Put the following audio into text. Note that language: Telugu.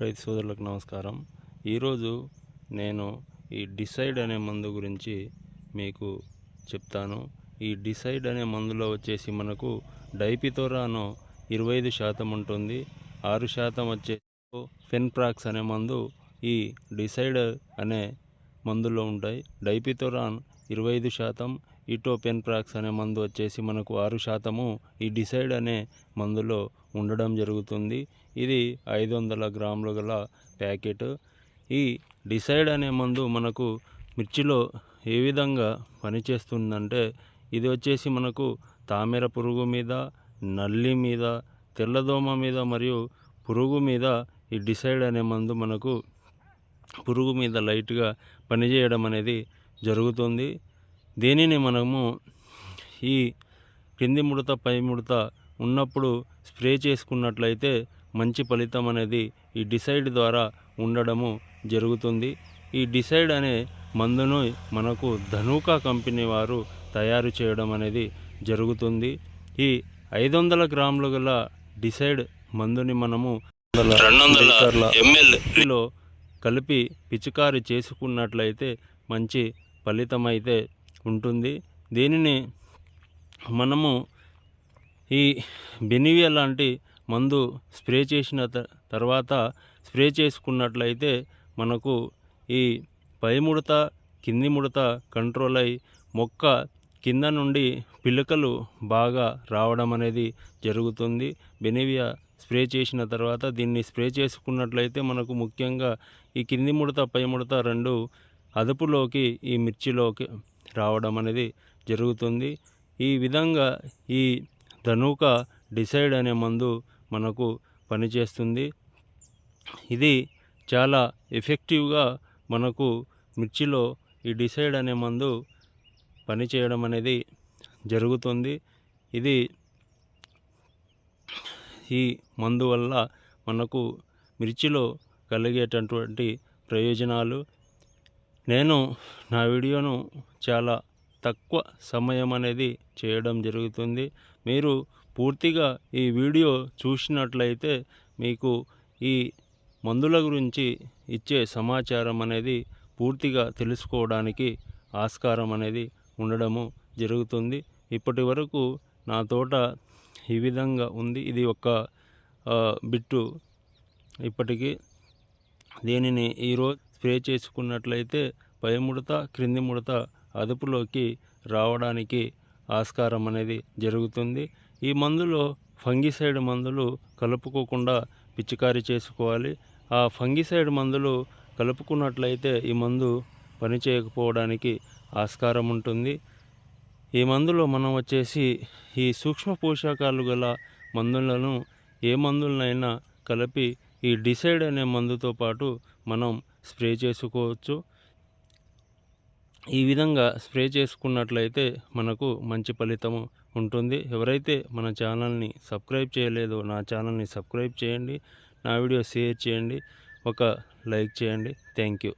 రైతు సోదరులకు నమస్కారం. ఈరోజు నేను ఈ డిసైడ్ అనే మందు గురించి మీకు చెప్తాను. ఈ డిసైడ్ అనే మందులో వచ్చేసి మనకు డైపితోరాను ఇరవై ఐదు శాతం ఉంటుంది. ఆరు శాతం వచ్చే ఫెన్ప్రాక్స్ అనే మందు ఈ డిసైడ్ అనే మందులో ఉంటాయి. డైపితోరాన్ ఇరవై ఐదు శాతం ఇటోపెన్ప్రాక్స్ అనే మందు వచ్చేసి మనకు ఆరు శాతము ఈ డిసైడ్ అనే మందులో ఉండడం జరుగుతుంది. ఇది ఐదు వందల గ్రాములు గల ప్యాకెట్. ఈ డిసైడ్ అనే మందు మనకు మిర్చిలో ఏ విధంగా పనిచేస్తుందంటే ఇది వచ్చేసి మనకు తామెర పురుగు మీద నల్లి మీద తెల్లదోమ మీద మరియు పురుగు మీద ఈ డిసైడ్ అనే మందు మనకు పురుగు మీద లైట్గా పనిచేయడం అనేది జరుగుతుంది. దీనిని మనము ఈ కింది ముడత పై ముడత ఉన్నప్పుడు స్ప్రే చేసుకున్నట్లయితే మంచి ఫలితం అనేది ఈ డిసైడ్ ద్వారా ఉండడము జరుగుతుంది. ఈ డిసైడ్ అనే మందును మనకు ధనుకా కంపెనీ వారు తయారు చేయడం అనేది జరుగుతుంది. ఈ ఐదు వందల గ్రాములు గల డిసైడ్ మందుని మనము రెండు వందల ఎంఎల్లో కలిపి పిచికారి చేసుకున్నట్లయితే మంచి ఫలితం అయితే ఉంటుంది. దీనిని మనము ఈ బెనివియా లాంటి మందు స్ప్రే చేసిన త- తర్వాత స్ప్రే చేసుకున్నట్లయితే మనకు ఈ పై ముడత కింది ముడత కంట్రోల్ అయి మొక్క కింద నుండి పిలకలు బాగా రావడం అనేది జరుగుతుంది. బెనివియా స్ప్రే చేసిన తర్వాత దీన్ని స్ప్రే చేసుకున్నట్లయితే మనకు ముఖ్యంగా ఈ కింది ముడత పై ముడత రెండు అదుపులోకి ఈ మిర్చిలోకి రావడం అనేది జరుగుతుంది. ఈ విధంగా ఈ ధనుక డిసైడ్ అనే మందు మనకు పనిచేస్తుంది. ఇది చాలా ఎఫెక్టివ్గా మనకు మిర్చిలో ఈ డిసైడ్ అనే మందు పనిచేయడం అనేది జరుగుతుంది. ఇది ఈ మందు వల్ల మనకు మిర్చిలో కలిగేటటువంటి ప్రయోజనాలు నేను నా వీడియోను చాలా తక్కువ సమయం అనేది చేయడం జరుగుతుంది. మీరు పూర్తిగా ఈ వీడియో చూసినట్లయితే మీకు ఈ మందుల గురించి ఇచ్చే సమాచారం అనేది పూర్తిగా తెలుసుకోవడానికి ఆస్కారం అనేది ఉండడము జరుగుతుంది. ఇప్పటి వరకు నా తోట ఈ విధంగా ఉంది. ఇది ఒక బిట్టు ఇప్పటికీ. దీనిని ఈరోజు స్ప్రే చేసుకున్నట్లయితే పై ముడత క్రింది ముడత అదుపులోకి రావడానికి ఆస్కారం అనేది జరుగుతుంది. ఈ మందులో ఫంగిసైడ్ మందులు కలుపుకోకుండా పిచికారీ చేసుకోవాలి. ఆ ఫంగిసైడ్ మందులు కలుపుకున్నట్లయితే ఈ మందు పనిచేయకపోవడానికి ఆస్కారం ఉంటుంది. ఈ మందులో మనం వచ్చేసి ఈ సూక్ష్మ పోషకాలు గల మందులను ఏ మందులనైనా కలిపి ఈ డిసైడ్ అనే మందుతో పాటు మనం స్ప్రే చేసుకోవచ్చు. ఈ విధంగా స్ప్రే చేసుకున్నట్లయితే మనకు మంచి ఫలితము ఉంటుంది. ఎవరైతే మన ఛానల్ని సబ్స్క్రైబ్ చేయలేదో నా ఛానల్ని సబ్స్క్రైబ్ చేయండి. నా వీడియో షేర్ చేయండి. ఒక లైక్ చేయండి. Thank you.